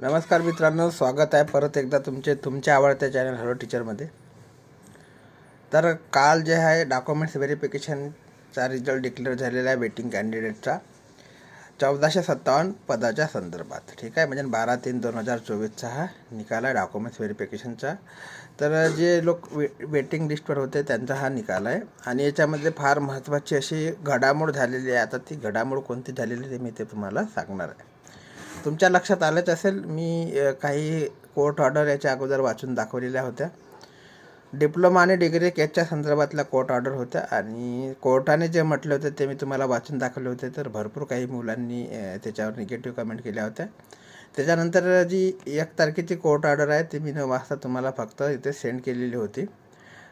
नमस्कार मित्रांनो स्वागत आहे परत एकदा तुमचे तुमच्या आवडत्या चॅनल हॅलो टीचरमध्ये तर काल जे आहे डॉक्युमेंट्स व्हेरिफिकेशनचा रिझल्ट डिक्लेअर झालेला आहे वेटिंग कॅन्डिडेटचा चौदाशे सत्तावन्न पदाच्या संदर्भात. ठीक आहे? म्हणजे बारा तीन दोन हजार चोवीसचा हा निकाल आहे डॉक्युमेंट्स व्हेरिफिकेशनचा तर जे लोक वे वेटिंग लिस्टवर होते त्यांचा हा निकाल आहे. आणि याच्यामध्ये फार महत्त्वाची अशी घडामोड झालेली आहे. आता ती घडामोड कोणती झालेली आहे ते मी ते तुम्हाला सांगणार आहे. तुमच्या लक्षात आलंच असेल मी काही कोर्ट ऑर्डर याच्या अगोदर वाचून दाखवलेल्या होत्या. डिप्लोमा आणि डिग्री केसच्या संदर्भातल्या कोर्ट ऑर्डर होत्या आणि कोर्टाने जे म्हटले होते ते मी तुम्हाला वाचून दाखवले होते तर भरपूर काही मुलांनी त्याच्यावर निगेटिव्ह कमेंट केल्या होत्या. त्याच्यानंतर जी एक तारखेची कोर्ट ऑर्डर आहे ती मी न वाचता तुम्हाला फक्त इथे सेंड केलेली होती.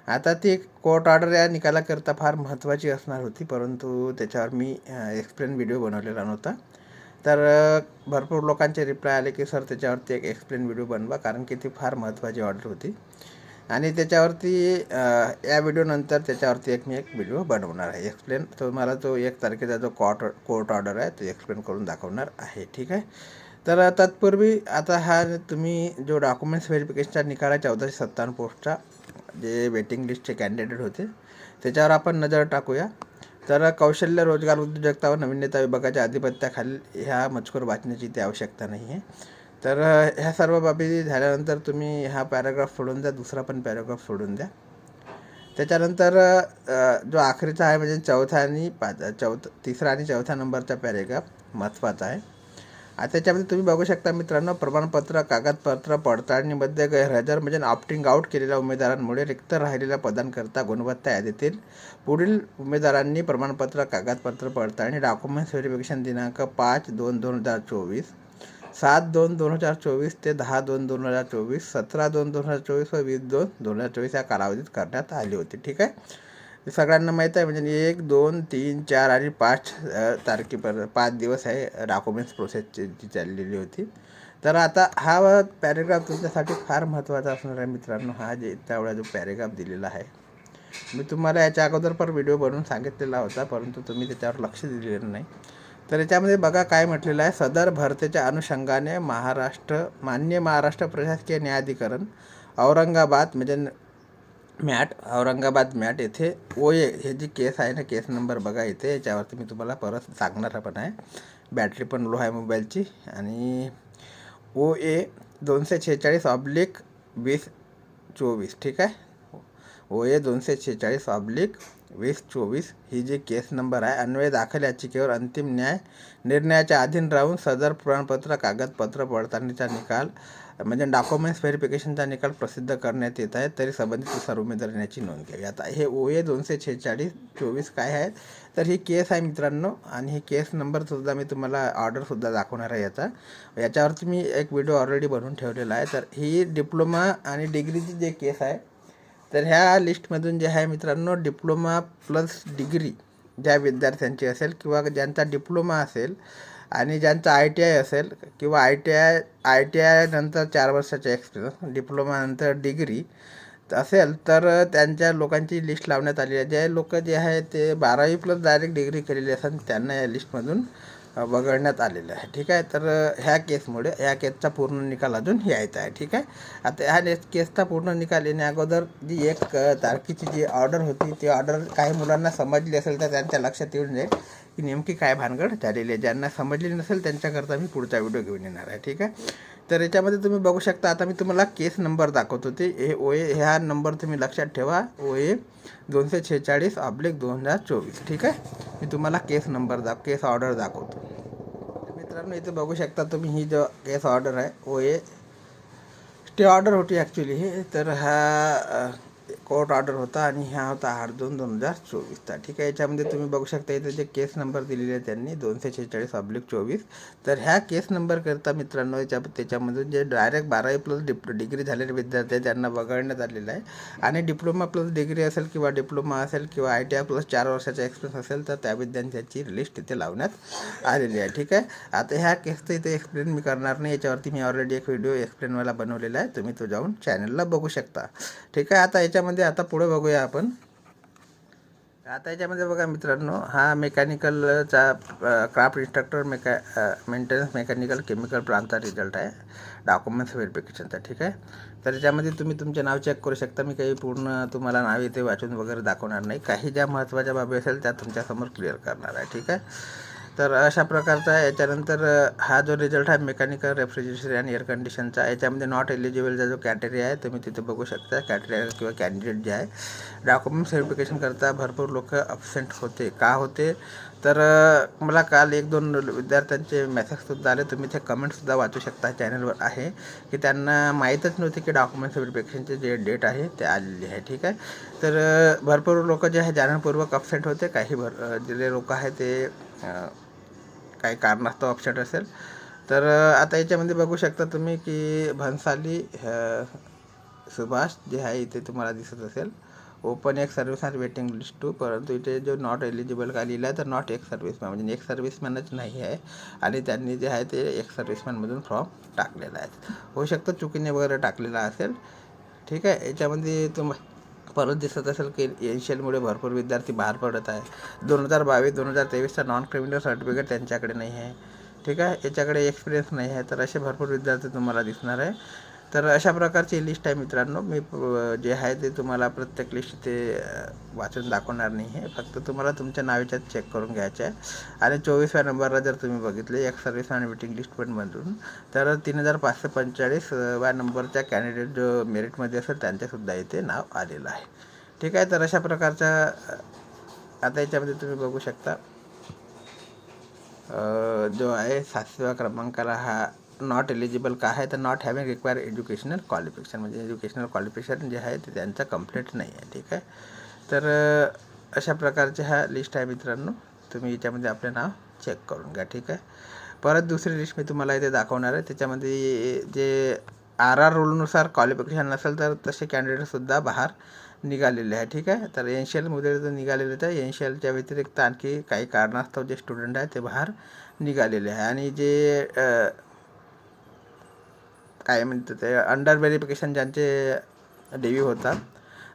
आता ती कोर्ट ऑर्डर या निकालाकरता फार महत्त्वाची असणार होती परंतु त्याच्यावर मी एक्सप्लेन व्हिडिओ बनवलेला नव्हता. तर भरपूर लोकांचे रिप्लाय आले की सर त्याच्यावरती एक एक्सप्लेन व्हिडिओ बनवा कारण की ती फार महत्त्वाची ऑर्डर होती. आणि त्याच्यावरती या व्हिडिओनंतर त्याच्यावरती एक मी एक व्हिडिओ बनवणार आहे. एक्सप्लेन तो मला जो एक तारखेचा जो कॉट कोर्ट ऑर्डर आहे तो एक्सप्लेन करून दाखवणार आहे. ठीक आहे? तर तत्पूर्वी आता हा तुम्ही जो डॉक्युमेंट्स व्हेरिफिकेशनचा निकाल आहे चौदाशे सत्तावन्न पोस्टचा जे वेटिंग लिस्टचे कॅन्डिडेट होते त्याच्यावर आपण नजर टाकूया. तर कौशल्य रोजगार उद्योजकता व नवीनता विभागाच्या आधिपत्याखाली ह्या मजकूर वाचण्याची ती आवश्यकता नाही आहे. तर ह्या सर्व बाबी झाल्यानंतर तुम्ही हा पॅराग्राफ सोडून द्या दुसरा पण पॅराग्राफ सोडून द्या. त्याच्यानंतर जो आखरीचा आहे म्हणजे चौथा आणि पाच चौथा तिसरा आणि चौथ्या नंबरचा पॅरेग्राफ महत्त्वाचा आहे. त्याच्यामध्ये तुम्ही बघू शकता मित्रांनो प्रमाणपत्र कागदपत्र पडताळणीमध्ये गैरहजर म्हणजे ऑप्टिंग आउट केलेल्या उमेदवारांमुळे रिक्त राहिलेल्या पदांकरता गुणवत्ता यादीतील पुढील उमेदवारांनी प्रमाणपत्र कागदपत्र पडताळणी डॉक्युमेंट्स व्हेरिफिकेशन दिनांक पाच दोन दोन हजार चोवीस सात दोन दोन हजार चोवीस ते दहा दोन दोन हजार चोवीस सतरा दोन दोन हजार चोवीस व वीस दोन दोन हजार चोवीस या कालावधीत करण्यात आली होती. ठीक आहे? सगळ्यांना माहीत आहे म्हणजे एक दोन तीन चार आणि पाच तारखेपर्यंत पाच दिवस आहे डॉक्युमेंट्स प्रोसेसची जी चाललेली होती. तर आता हा पॅरेग्राफ तुमच्यासाठी फार महत्त्वाचा असणार आहे मित्रांनो. हा जे तेवढा जो पॅरेग्राफ दिलेला आहे. मी तुम्हाला याच्या अगोदर पण व्हिडिओ बनवून सांगितलेला होता परंतु तुम्ही त्याच्यावर लक्ष दिलेलं नाही. तर याच्यामध्ये बघा काय म्हटलेलं आहे. सदर भरतीच्या अनुषंगाने महाराष्ट्र मान्य महाराष्ट्र प्रशासकीय न्यायाधिकरण औरंगाबाद म्हणजे मॅट औरंगाबाद मॅट येथे ओ ए हे जी केस आहे ना केस नंबर बघा इथे याच्यावरती मी तुम्हाला परत सांगणार पण आहे. बॅटरी पण लो आहे मोबाईलची. आणि ओ ए दोनशे छेचाळीस ऑब्लिक वीस चोवीस ठीक आहे? ओ ए दोनशे छेचाळीस ऑब्लिक वीस चोवीस ही जी केस नंबर आहे अन्वय दाखल याचिकेवर अंतिम न्याय निर्णयाच्या अधीन राहून सदर प्रमाणपत्र कागदपत्र पडताळणीचा निकाल म्हणजे डॉक्युमेंट्स व्हेरिफिकेशनचा निकाल प्रसिद्ध करण्यात येत आहे तरी संबंधित सर्व उमेदवारांनी याची नोंद घ्यावी आता हे ओ ए दोनशे छेचाळीस चोवीस काय आहे तर ही केस आहे मित्रांनो आणि ही केस नंबरसुद्धा मी तुम्हाला ऑर्डरसुद्धा दाखवणार आहे याचा. याच्यावरती मी एक व्हिडिओ ऑलरेडी बनवून ठेवलेला आहे. तर ही डिप्लोमा आणि डिग्रीची जे केस आहे तर ह्या लिस्टमधून जे आहे मित्रांनो डिप्लोमा प्लस डिग्री ज्या विद्यार्थ्यांची असेल किंवा ज्यांचा डिप्लोमा असेल आणि ज्यांचा आय टी आय असेल किंवा I T I I T I नंतर चार वर्षाचा एक्सपिरियन्स डिप्लोमानंतर डिग्री असेल तर त्यांच्या लोकांची लिस्ट लावण्यात आली आहे. जे लोक जे आहे ते बारावी प्लस डायरेक्ट डिग्री केलेली असेल त्यांना या लिस्टमधून वगळण्यात आलेलं आहे. ठीक आहे? तर ह्या केसमुळे ह्या केसचा पूर्ण निकाल अजून यायचा आहे. ठीक आहे? आता ह्या लेस केसचा पूर्ण निकाल येण्या अगोदर जी एक तारखेची जी ऑर्डर होती ती ऑर्डर काही मुलांना समजली असेल तर त्यांच्या लक्षात येऊन जाईल. की नेमकी काय भानगड झालेली आहे? ज्यांना समजलेली नसेल त्यांच्याकरता मी पुढचा व्हिडिओ घेऊन येणार आहे ठीक आहे? तर याच्यामध्ये तुम्ही बघू शकता आता मी तुम्हाला केस नंबर दाखवत होते हे ओ ए ह्या नंबर तुम्ही लक्षात ठेवा. ओ ए दोनशे छेचाळीस ऑब्लिक दोन हजार चोवीस ठीक आहे? मी तुम्हाला केस नंबर दाख केस ऑर्डर दाखवतो. मित्रांनो इथे बघू शकता तुम्ही ही जो केस ऑर्डर आहे ओ ए स्टे ऑर्डर होती ॲक्च्युली हे तर हा कोर्ट ऑर्डर होता आणि हा होता आठ दोन दोन हजार चोवीसचा ठीक आहे याच्यामध्ये तुम्ही बघू शकता इथे जे केस नंबर दिलेले आहे त्यांनी दोनशे शेहेचाळीस ऑब्लिक चोवीस. तर ह्या केस नंबरकरता मित्रांनो याच्या त्याच्यामधून जे डायरेक्ट बारावी प्लस डिप डिग्री झालेले विद्यार्थी आहेत त्यांना वगळण्यात आलेलं आहे. आणि डिप्लोमा प्लस डिग्री असेल किंवा डिप्लोमा असेल किंवा आय टी आय प्लस चार वर्षाचा एक्सपिरियन्स असेल तर त्या विद्यार्थ्यांची लिस्ट इथे लावण्यात आलेली आहे. ठीक आहे आता ह्या केसचं इथे एक्सप्लेन मी करणार नाही. याच्यावरती मी ऑलरेडी एक व्हिडिओ एक्सप्लेनवाला बनवलेला आहे. तुम्ही तो जाऊन चॅनलला बघू शकता. ठीक आहे आता याच्या याच्यामध्ये आता पुढे बघूया आपण. आता याच्यामध्ये बघा मित्रांनो हा मेकॅनिकलचा craft instructor mech maintenance mechanical chemical प्लांटचा result आहे. डॉक्युमेंट्स व्हेरिफिकेशनचा ठीक आहे? तर याच्यामध्ये तुम्ही तुमचे नाव चेक करू शकता. मी काही पूर्ण तुम्हाला नाव इथे वाचून वगैरे दाखवणार नाही. काही ज्या महत्त्वाच्या बाबी असेल त्या तुमच्यासमोर क्लिअर करणार आहे ठीक आहे? तर अशा प्रकारचा याच्यानंतर हा जो रिझल्ट आहे मेकॅनिकल रेफ्रिजरेशन आणि एअर कंडिशनचा याच्यामध्ये नॉट एलिजिबलचा जो कॅटेरिया आहे तुम्ही तिथे बघू शकता. कॅटेरिया किंवा कॅन्डिडेट जे आहे. डॉक्युमेंट्स व्हेरिफिकेशन करता भरपूर लोक अबसेंट होते. का होते? तर मला काल एक दोन विद्यार्थ्यांचे मेसेजसुद्धा आले. तुम्ही ते कमेंटसुद्धा वाचू शकता. चॅनलवर आहे. की त्यांना माहीतच नव्हती की डॉक्युमेंट्स व्हेरिफिकेशनचे जे डेट आहे ते आलेली आहे. ठीक आहे? तर भरपूर लोक जे आहे जाणीवपूर्वक अबसेंट होते. काही भर जे लोक आहे ते काही कारणास्तव अपसेट असेल. तर आता याच्यामध्ये बघू शकता तुम्ही की भन्साली सुभाष जे आहे इथे तुम्हाला दिसत असेल. ओपन एक सर्व्हिस वेटिंग लिस्ट टू परंतु इथे जो नॉट एलिजिबल का लिहिलं आहे तर नॉट एक सर्व्हिसमॅन म्हणजे एक सर्व्हिसमॅनच नाही आहे. आणि त्यांनी जे आहे ते एक सर्व्हिसमॅनमधून फॉर्म टाकलेला आहे. होऊ शकतं चुकीने वगैरे टाकलेला असेल. ठीक आहे याच्यामध्ये तुम परत दिसत असेल की एनशियलमुळे भरपूर विद्यार्थी बाहेर पडत आहे. दोन हजार बावीस दोन हजार तेवीसचा नॉन क्रिमिनल सर्टिफिकेट त्यांच्याकडे नाही आहे. ठीक आहे? याच्याकडे एक्सपिरियन्स नाही आहे. तर असे भरपूर विद्यार्थी तुम्हाला दिसणार आहे. तर अशा प्रकारची लिस्ट आहे मित्रांनो. मी जे आहे ते तुम्हाला प्रत्येक लिस्ट ते वाचून दाखवणार नाही आहे फक्त तुम्हाला तुमच्या नावेच्यात चेक करून घ्यायचं आहे. आणि चोवीसव्या नंबरला जर तुम्ही बघितले एक सर्व्हिस आणि वेटिंग लिस्ट पण मधून तर तीन हजार पाचशे पंचेचाळीसव्या नंबरच्या कॅन्डिडेट जो मेरिटमध्ये असेल त्यांच्यासुद्धा इथे नाव आलेलं आहे. ठीक आहे? तर अशा प्रकारच्या आता याच्यामध्ये तुम्ही बघू शकता. जो आहे सातव्या क्रमांकाला हा नॉट एलिजिबल का आहे तर not having require educational qualification म्हणजे एज्युकेशनल क्वालिफिकेशन जे आहे ते त्यांचं कंप्लीट नाही आहे ठीक आहे? तर अशा प्रकारचे हा लिस्ट आहे मित्रांनो. तुम्ही याच्यामध्ये आपले नाव चेक करून घ्या ठीक आहे? परत दुसरी लिस्ट मी तुम्हाला इथे दाखवणार आहे. त्याच्यामध्ये जे आर आर रूलनुसार क्वालिफिकेशन नसेल तर तसे कॅन्डिडेटसुद्धा बाहेर निघालेले आहे ठीक आहे? तर एनशियलमध्ये जर निघालेले तर एनशियलच्या व्यतिरिक्त आणखी काही कारणास्तव जे स्टुडंट आहे ते बाहेर निघालेले आहे. आणि जे काय म्हणतात ते अंडर व्हेरिफिकेशन ज्यांचे डी व्ही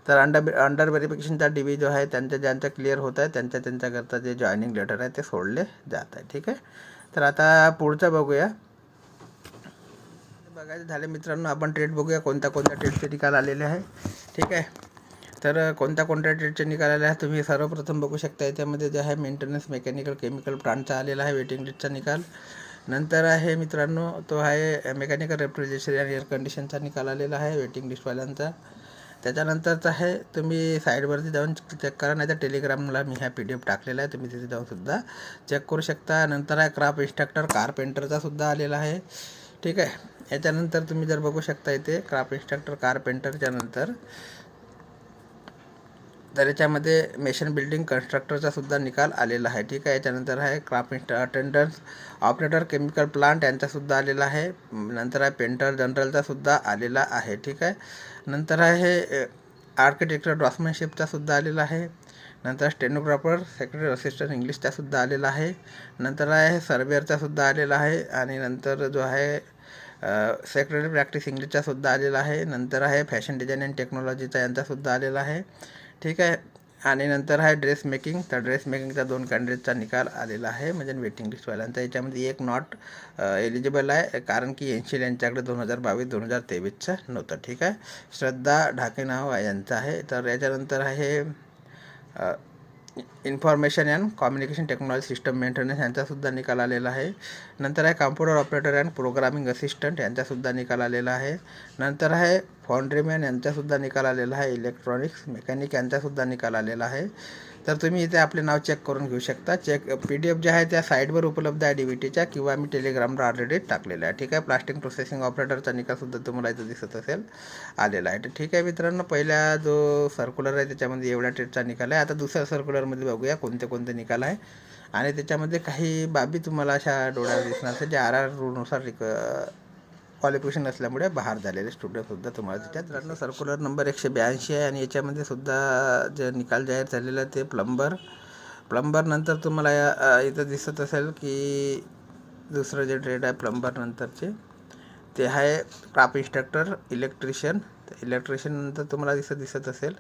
तर अंडर अंडर व्हेरिफिकेशनचा डी व्ही जो आहे त्यांच्या ज्यांच्या क्लिअर होत आहे त्यांच्या त्यांच्याकरता जे जॉईनिंग लेटर आहे ते सोडले जात आहे ठीक आहे? तर आता पुढचं बघूया. बघायचं झाले मित्रांनो आपण ट्रेड बघूया कोणत्या कोणत्या ट्रेडचे निकाल आलेले आहे ठीक आहे? तर कोणत्या कोणत्या ट्रेडचे निकाल आले आहे तुम्ही सर्वप्रथम बघू शकता याच्यामध्ये जे आहे मेंटेनन्स मेकॅनिकल केमिकल प्लांटचा आलेला आहे वेटिंग लिस्टचा निकाल. नंतर आहे मित्रांनो तो आहे मेकॅनिकल रेफ्रिजरेशन आणि एअर कंडिशनचा निकाल आलेला आहे वेटिंग लिस्टवाल्यांचा त्याच्यानंतरचा आहे तुम्ही साईडवरती जाऊन चेक करा नाही तर टेलिग्रामला मी ह्या पी डी एफ टाकलेला आहे तुम्ही तिथे जाऊन सुद्धा चेक करू शकता. नंतर आहे क्राफ्ट इन्स्ट्रक्टर कारपेंटरचा सुद्धा आलेला आहे. ठीक आहे. याच्यानंतर तुम्ही जर बघू शकता इथे क्राफ्ट इन्स्ट्रक्टर कारपेंटरच्या नंतर तर याच्यामध्ये मेशन बिल्डिंग कन्स्ट्रक्टरचा सुद्धा निकाल आलेला आहे. ठीक आहे? याच्यानंतर आहे क्राफ्ट इन्स्ट अटेंडन्स ऑपरेटर केमिकल प्लांट यांचासुद्धा आलेला आहे. नंतर आहे पेंटर जनरलचासुद्धा आलेला आहे. ठीक आहे? नंतर आहे आर्किटेक्चर ड्रॉसमॅनशिपचासुद्धा आलेला आहे. नंतर स्टेनोग्राफर सेक्रेटरी असिस्टंट इंग्लिशचासुद्धा आलेला आहे. नंतर आहे सर्वेअरचासुद्धा आलेला आहे. आणि नंतर जो आहे सेक्रेटरी प्रॅक्टिस इंग्लिशचासुद्धा आलेला आहे. नंतर आहे फॅशन डिझाईन अँड टेक्नॉलॉजीचा यांचासुद्धा आलेला आहे. ठीक आहे. आणि नंतर आहे ड्रेस मेकिंग तर ड्रेस मेकिंगचा दोन कॅन्डिडेटचा निकाल आलेला आहे. म्हणजे वेटिंग लिस्टवाल्यांचा याच्यामध्ये एक नॉट एलिजिबल आहे. कारण की एनशील यांच्याकडे दोन हजार बावीस दोन हजार तेवीसचं नव्हतं. ठीक आहे. श्रद्धा ढाके नाव यांचं आहे. तर याच्यानंतर आहे information and communication technology system maintenance यांचासुद्धा निकाल आलेला आहे. नंतर आहे computer operator and programming assistant यांचासुद्धा निकाल आलेला आहे. नंतर आहे फॉन्ड्रीमॅन यांचासुद्धा निकाल आलेला आहे. इलेक्ट्रॉनिक्स मेकॅनिक यांचासुद्धा निकाल आलेला आहे. तर तुम्ही इथे आपले नाव चेक करून घेऊ शकता. चेक पी डी एफ जे आहे त्या साईटवर उपलब्ध आहे डी व्ही टीच्या किंवा मी टेलिग्रामवर ऑलरेडी टाकलेलं आहे. ठीक आहे? प्लास्टिक प्रोसेसिंग ऑपरेटरचा निकालसुद्धा तुम्हाला इथं दिसत असेल आलेला आहे. तर ठीक आहे मित्रांनो पहिला जो सर्क्युलर आहे त्याच्यामध्ये एवढ्या टेटचा निकाल आहे. आता दुसऱ्या सर्क्युलरमध्ये बघूया कोणते कोणते निकाल आहे. आणि त्याच्यामध्ये काही बाबी तुम्हाला अशा डोळ्यावर दिसणार असेल जे आर आर रूलनुसार रिक क्वालिफिकेशन असल्यामुळे बाहेर झालेले स्टुडंटसुद्धा तुम्हाला त्याच्यात राहिलं सर्क्युलर नंबर एकशे ब्याऐंशी आहे आणि याच्यामध्ये सुद्धा जे निकाल जाहीर झालेला ते प्लंबर प्लंबरनंतर तुम्हाला या- इथं दिसत असेल की दुसरं जे ट्रेड आहे प्लंबरनंतरचे ते आहे क्राप इन्स्ट्रक्टर इलेक्ट्रिशियन तर नंतर तुम्हाला दिसत दिसत असेल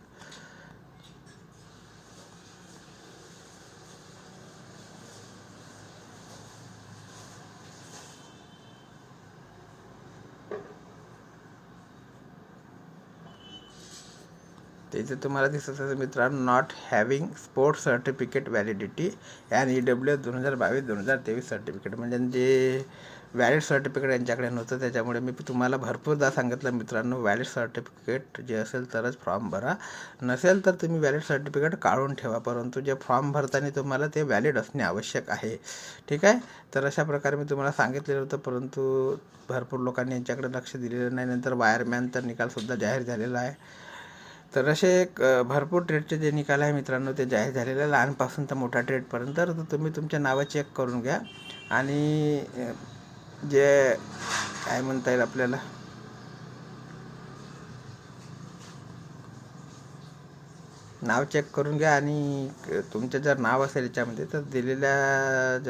तर इथे तुम्हाला दिसत असेल मित्रांनो not having sports certificate validity and E W S दोन हजार बावीस दोन हजार तेवीस सर्टिफिकेट म्हणजे जे व्हॅलिड सर्टिफिकेट यांच्याकडे नव्हतं त्याच्यामुळे मी तुम्हाला भरपूरदा सांगितलं मित्रांनो व्हॅलिड सर्टिफिकेट जे असेल तरच फॉर्म भरा. नसेल तर तुम्ही व्हॅलिड सर्टिफिकेट काढून ठेवा परंतु जे फॉर्म भरताना तुम्हाला ते व्हॅलिड असणे आवश्यक आहे. ठीक आहे? तर अशा प्रकारे मी तुम्हाला सांगितलेलं होतं परंतु भरपूर लोकांनी यांच्याकडे लक्ष दिलेलं नाही. नंतर वायरमॅनचा निकालसुद्धा जाहीर झालेला आहे. तर असे एक भरपूर ट्रेडचे जे निकाल आहे मित्रांनो ते जाहीर झालेले आहे. लहानपासून तर मोठ्या ट्रेडपर्यंत तर तुम्ही तुमच्या नावं चेक करून घ्या. आणि जे काय म्हणता येईल आपल्याला? नाव चेक करून घ्या. आणि तुमचं जर नाव असेल याच्यामध्ये तर दिलेल्या ज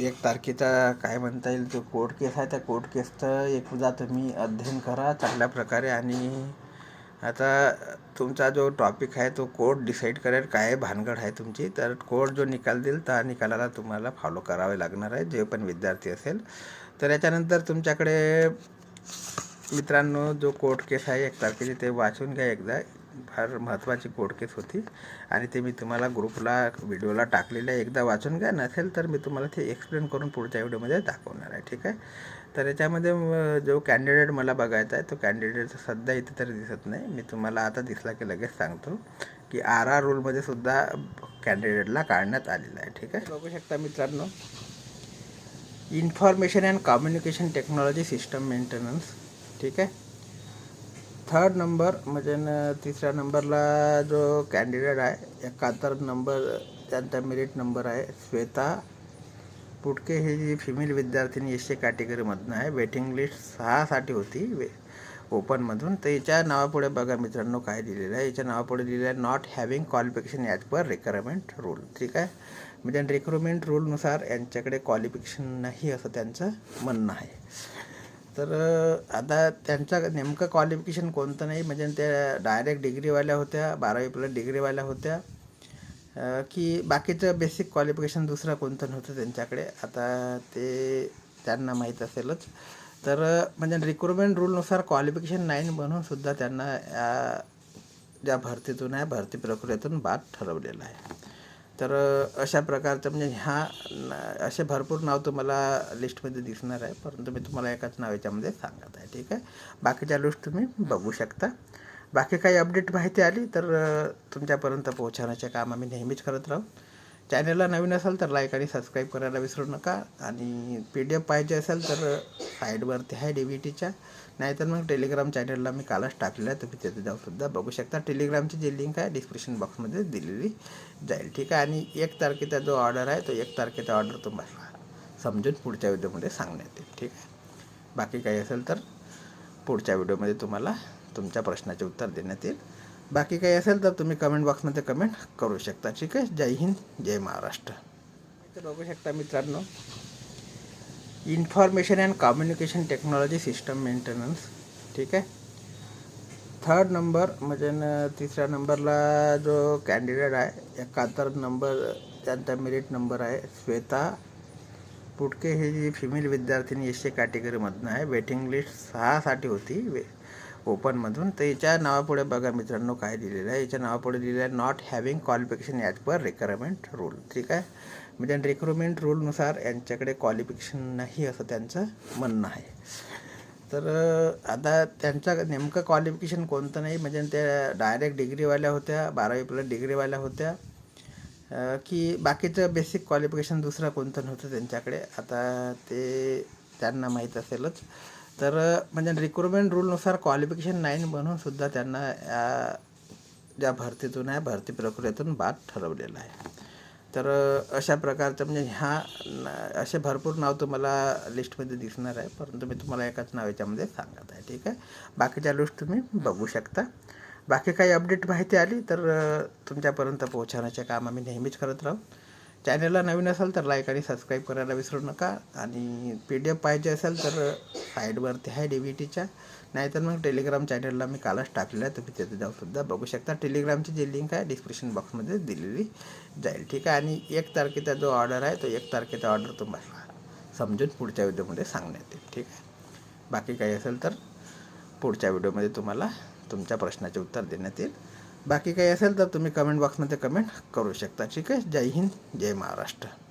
एक तारखेचा काय म्हणता येईल जो कोर्ट केस आहे त्या कोर्ट केसचं एकदा तुम्ही अध्ययन करा चांगल्या प्रकारे. आणि आता तुमचा जो टॉपिक आहे तो कोर्ट डिसाईड करेल काय भानगड आहे तुमची. तर कोर्ट जो निकाल देईल त्या निकालाला तुम्हाला फॉलो करावे लागणार आहे जे पण विद्यार्थी असेल. तर याच्यानंतर तुमच्याकडे मित्रांनो जो कोर्ट केस आहे एक तारखेची ते वाचून घ्या एकदा. फार महत्त्वाची कोडकेस होती. आणि ते मी तुम्हाला ग्रुपला व्हिडिओला टाकलेलं आहे. एकदा वाचून घ्या नसेल तर मी तुम्हाला ते एक्सप्लेन करून पुढच्या व्हिडिओमध्ये दाखवणार आहे ठीक आहे? तर याच्यामध्ये जो कॅन्डिडेट मला बघायचा आहे तो कॅन्डिडेट सध्या इथे तरी दिसत नाही. मी तुम्हाला आता दिसला की लगेच सांगतो की आर आर रूलमध्ये सुद्धा कॅन्डिडेटला काढण्यात आलेला आहे ठीक आहे? बघू शकता मित्रांनो information and communication technology system maintenance ठीक आहे? थर्ड नंबर म्हणजे न तिसऱ्या नंबरला जो कॅन्डिडेट आहे एकाहत्तर नंबर त्यांचा मेरिट नंबर आहे श्वेता पुटके ही जी फिमेल विद्यार्थिनी एस सी कॅटेगरीमधनं आहे. वेटिंग लिस्ट सहासाठी होती वे ओपनमधून तर याच्या नावापुढे बघा मित्रांनो काय दिलेलं आहे. याच्या नावापुढे दिलेलं आहे not having qualification as per requirement rule ठीक आहे? म्हणजे रिक्रुटमेंट रूलनुसार यांच्याकडे क्वालिफिकेशन नाही असं त्यांचं म्हणणं आहे. तर आता त्यांचं नेमकं क्वालिफिकेशन कोणतं नाही म्हणजे त्या डायरेक्ट डिग्रीवाल्या होत्या बारावी प्लस डिग्रीवाल्या होत्या. की बाकीचं बेसिक क्वालिफिकेशन दुसरं कोणतं नव्हतं त्यांच्याकडे आता ते त्यांना माहीत असेलच. तर म्हणजे रिक्रुटमेंट रूलनुसार क्वालिफिकेशन नाही म्हणून सुद्धा त्यांना या ज्या भरतीतून आहे भरती प्रक्रियेतून बाद ठरवलेला आहे. तर अशा प्रकारचं म्हणजे ह्या असे भरपूर नाव तुम्हाला लिस्टमध्ये दिसणार आहे. परंतु मी तुम्हाला एकाच नाव याच्यामध्ये सांगत आहे ठीक आहे? बाकीच्या लिस्ट तुम्ही बघू शकता. बाकी काही अपडेट माहिती आली तर तुमच्यापर्यंत पोहोचवण्याचे काम आम्ही नेहमीच करत राहू. चॅनलला नवीन असाल तर लाईक आणि सबस्क्राईब करायला विसरू नका. आणि पी डी एफ पाहिजे असेल तर साईडवरती आहे डी व्ही टीच्या नाहीतर मग टेलिग्राम चॅनलला मी कालच टाकलेलं आहे तुम्ही तिथे जाऊनसुद्धा बघू शकता. टेलिग्रामची जी लिंक आहे डिस्क्रिप्शन बॉक्समध्ये दिलेली जाईल ठीक आहे? आणि एक तारखेचा जो ऑर्डर आहे तो एक तारखेचा ऑर्डर तुम्हाला समजून पुढच्या व्हिडिओमध्ये सांगण्यात येईल ठीक आहे? बाकी काही असेल तर पुढच्या व्हिडिओमध्ये तुम्हाला तुमच्या प्रश्नाचे उत्तर देण्यात येईल. बाकी काही असेल तर तुम्ही कमेंट बॉक्समध्ये कमेंट करू शकता ठीक आहे? जय हिंद जय महाराष्ट्र. इथे बघू शकता मित्रांनो information and communication technology system maintenance ठीक आहे? थर्ड नंबर म्हणजे तिसऱ्या नंबरला जो कॅन्डिडेट आहे एकाहत्तर नंबर त्यांचा मेरिट नंबर आहे श्वेता. पुटके ही जी फिमेल विद्यार्थिनी एस सी कॅटेगरीमधनं आहे वेटिंग लिस्ट सहासाठी होती वे ओपनमधून तर हिच्या नावापुढे बघा मित्रांनो काय दिलेलं आहे. हिच्या नावापुढे दिलेलं आहे not having qualification as per requirement rule ठीक आहे? म्हणजे रिक्रुटमेंट रूलनुसार यांच्याकडे क्वालिफिकेशन नाही असं त्यांचं म्हणणं आहे. तर आता त्यांचं नेमकं क्वालिफिकेशन कोणतं नाही म्हणजे त्या डायरेक्ट डिग्रीवाल्या होत्या बारावी प्लस डिग्रीवाल्या होत्या की बाकीचं बेसिक क्वालिफिकेशन दुसरं कोणतं नव्हतं त्यांच्याकडे आता ते त्यांना माहीत असेलच. तर म्हणजे रिक्रुटमेंट रूलनुसार क्वालिफिकेशन नाही म्हणून सुद्धा त्यांना या ज्या भरतीतून आहे भरती प्रक्रियेतून बाद ठरवलेलं आहे. तर अशा प्रकारचं म्हणजे ह्या असे भरपूर नाव तुम्हाला लिस्टमध्ये दिसणार आहे. परंतु मी तुम्हाला एकाच नाव याच्यामध्ये सांगत आहे ठीक आहे? बाकीच्या लिस्ट तुम्ही बघू शकता. बाकी काही अपडेट माहिती आली तर तुमच्यापर्यंत पोहोचवण्याचे काम आम्ही नेहमीच करत राहू. चॅनलला नवीन असाल तर लाईक आणि सबस्क्राईब करायला विसरू नका. आणि पी डी एफ पाहिजे असेल तर साईडवरती आहे डी व्ही टीच्या नाहीतर मग टेलिग्राम चॅनलला मी कालच टाकलेलं आहे तुम्ही तिथे जाऊनसुद्धा बघू शकता. टेलिग्रामची जी लिंक आहे डिस्क्रिप्शन बॉक्समध्ये दिलेली जाईल. ठीक आहे? आणि एक तारखेचा जो ऑर्डर आहे तो एक तारखेचा ऑर्डर तुम्हाला समजून पुढच्या व्हिडिओमध्ये सांगण्यात येईल. ठीक आहे? बाकी काही असेल तर पुढच्या व्हिडिओमध्ये तुम्हाला तुमच्या प्रश्नाचे उत्तर देण्यात येईल. बाकी काही असेल तर तुम्ही कमेंट बॉक्समध्ये कमेंट करू शकता. ठीक आहे? जय हिंद जय महाराष्ट्र.